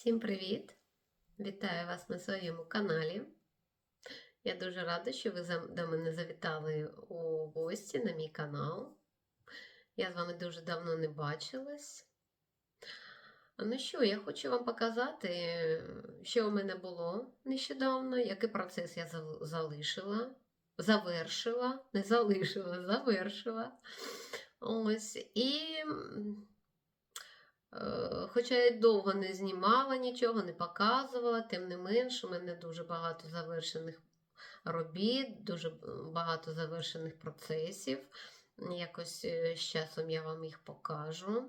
Всім привіт! Вітаю вас на своєму каналі. Я дуже рада, що ви до мене завітали у гості на мій канал. Я з вами дуже давно не бачилась. Ну що, я хочу вам показати, що у мене було нещодавно, який процес я залишила, завершила, не залишила, завершила. Ось. І Хоча я довго не знімала нічого, не показувала, тим не менш, у мене дуже багато завершених робіт, дуже багато завершених процесів. Якось е, з часом я вам їх покажу.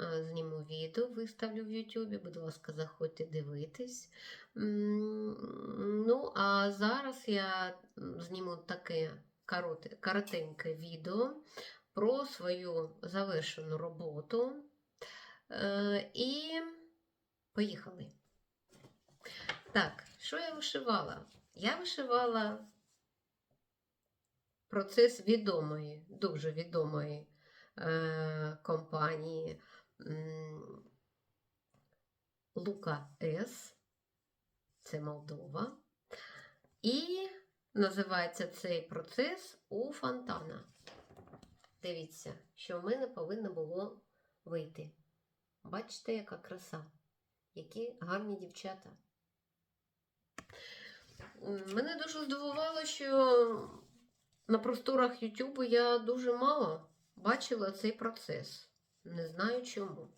Е, Зніму відео, виставлю в Ютубі. Будь ласка, заходьте дивитись. Ну, а зараз я зніму таке короте- коротеньке відео про свою завершену роботу. Е, І поїхали. Так, що я вишивала? Я вишивала процес відомої, дуже відомої е, компанії Лука С. Це Молдова. І називається цей процес у фонтана. Дивіться, що в мене повинно було вийти. Бачите, яка краса, які гарні дівчата. Мене дуже здивувало, що на просторах Ютубу я дуже мало бачила цей процес. Не знаю чому.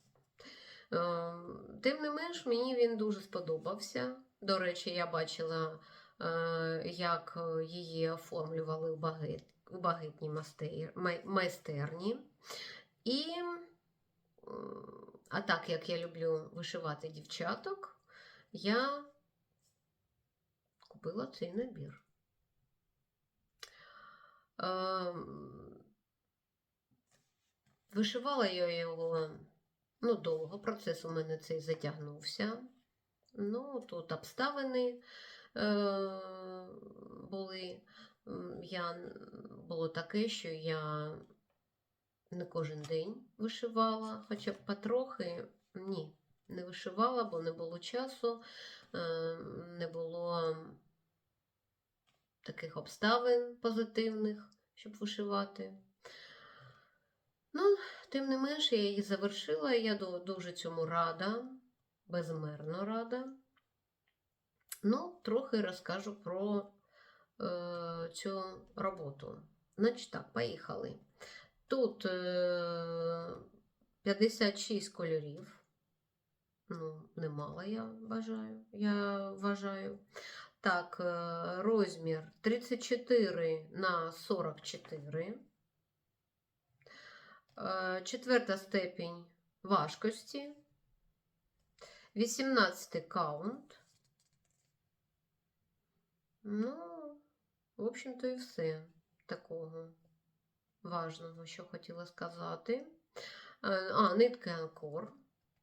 Е, Тим не менш, мені він дуже сподобався. До речі, я бачила, е, як її оформлювали у багет, у багетній майстерні. І А так як я люблю вишивати дівчаток, я купила цей набір. Ем, Вишивала я його ну, довго, процес у мене цей затягнувся. Ну, тут обставини е, були. Я, було таке, що я не кожен день вишивала, хоча б потрохи ні, не вишивала, бо не було часу, е, не було таких обставин позитивних, щоб вишивати. Ну, тим не менше, я її завершила, і я дуже цьому рада, безмерно рада. Ну, трохи розкажу про е, цю роботу. Значить так, поїхали. Тут е, 56 кольорів. Ну, немало я бажаю, я вважаю. Так, е, розмір 34 на 44. Е, Четверта степінь важкості. 18 каунт. Ну, в общем-то, і все такого важного, що хотіла сказати. Е, А, нитки Анкор.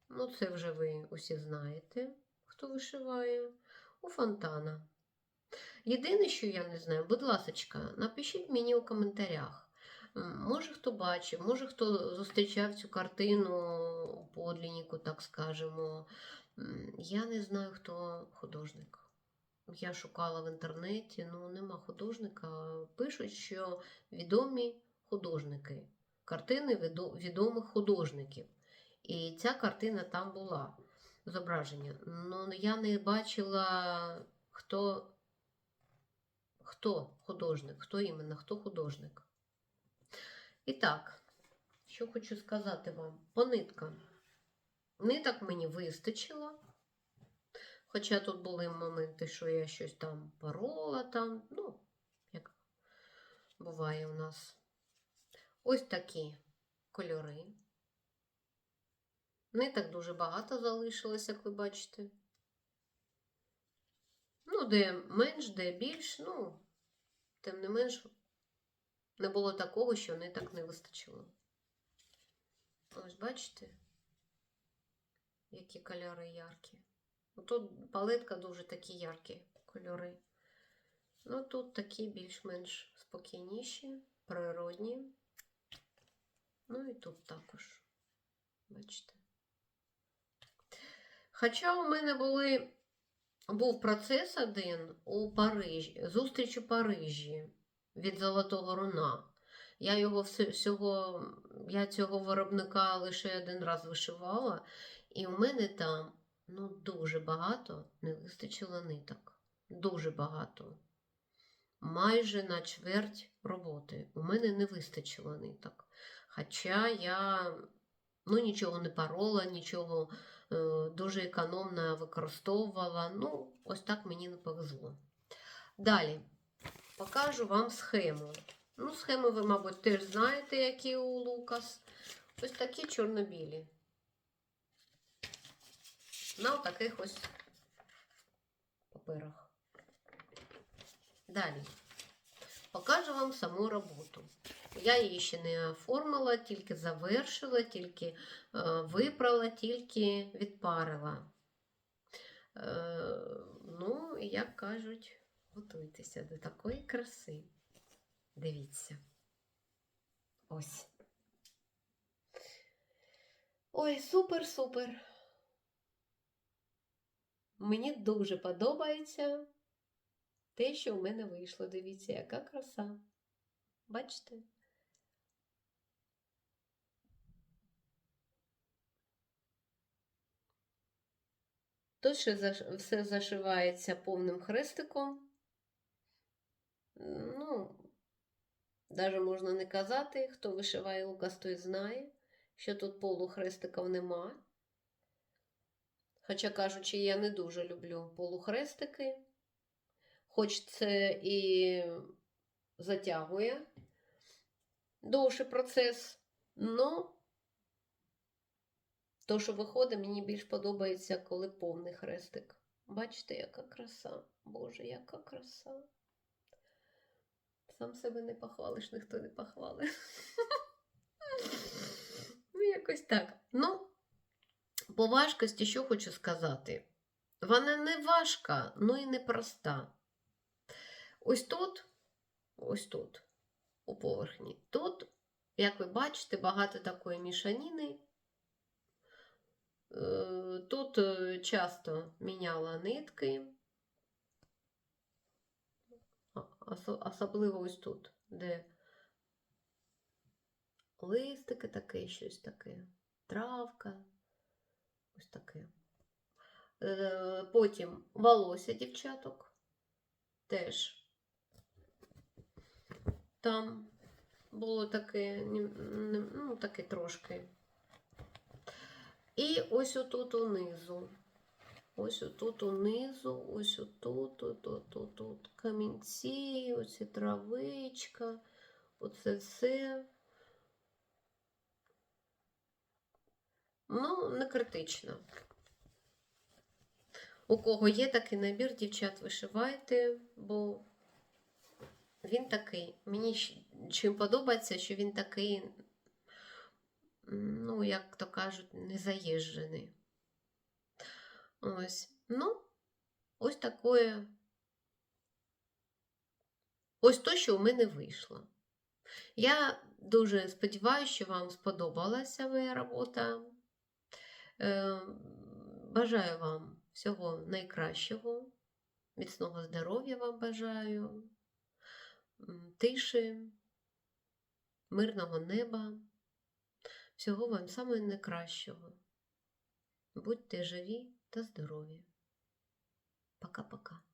Ну, це вже ви усі знаєте, хто вишиває. У фонтана. Єдине, що я не знаю, будь ласка, напишіть мені у коментарях. Може, хто бачив, може, хто зустрічав цю картину у подліннику, так скажемо. Я не знаю, хто художник. Я шукала в інтернеті, ну нема художника. Пишуть, що відомі художники, картини відомих художників. І ця картина там була зображення. Ну я не бачила, хто, хто художник, хто іменно, хто художник. І так, що хочу сказати вам по ниткам. Ниток мені вистачило. Хоча тут були моменти, що я щось там порола, там, ну, як буває у нас. Ось такі кольори. Ниток дуже багато залишилось, як ви бачите. Ну, де менш, де більш, ну, тим не менш, не було такого, що ниток не вистачило. Ось бачите, які кольори яркі. Тут палетка дуже такі яркі кольори. Ну, тут такі більш-менш спокійніші, природні. Ну і тут також. Бачите. Хоча у мене були, був процес один у Парижі, зустріч у Парижі від Золотого Руна. Я його всього, я цього виробника лише один раз вишивала, і у мене там ну, дуже багато не вистачило ниток. Дуже багато. Майже на чверть роботи. У мене не вистачило ниток. Хоча я ну, нічого не парола, нічого е, дуже економно використовувала. Ну, ось так мені не повезло. Далі покажу вам схему. Ну, схеми ви, мабуть, теж знаєте, які у Лукас. Ось такі чорно-білі. На таких ось паперах. Далі. Покажу вам саму роботу. Я її ще не оформила, тільки завершила, тільки е, випрала, тільки відпарила. Е, ну, як кажуть, готуйтеся до такої краси. Дивіться. Ось. Ой, супер-супер. Мені дуже подобається те, що в мене вийшло. Дивіться, яка краса. Бачите? Тут ще все зашивається повним хрестиком. Ну, навіть можна не казати, хто вишиває лукас, той знає, що тут полухрестиків нема. Хоча кажучи, я не дуже люблю полухрестики, хоч це і затягує довший процес, но то, що виходить, мені більш подобається, коли повний хрестик. Бачите, яка краса. Боже, яка краса. Сам себе не похвалиш, ніхто не похвалить. Ну, якось так. Ну, по важкості, що хочу сказати. Вона не важка, ну і не проста. Ось тут, ось тут, у поверхні. Тут, як ви бачите, багато такої мішаніни. Е, Тут е, часто міняла нитки. Особливо ось тут, де листики таке, щось таке, травка, ось таке. Е, Потім волосся дівчаток теж там було таке, ну, таке трошки. І ось отут унизу. Ось отут унизу, ось отут, отут, отут камінці, оці травичка, оце все. Ну, не критично. У кого є такий набір, дівчат, вишивайте, бо він такий. Мені чим подобається, що він такий, ну, як то кажуть, незаїжджений. Ось. Ну, ось такое. Ось то, що у мене вийшло. Я дуже сподіваюся, що вам сподобалася моя робота. Е, Бажаю вам всього найкращого, міцного здоров'я вам бажаю, тиші, мирного неба, Всього вам саме найкращого. Будьте живі та здорові. Пока-пока.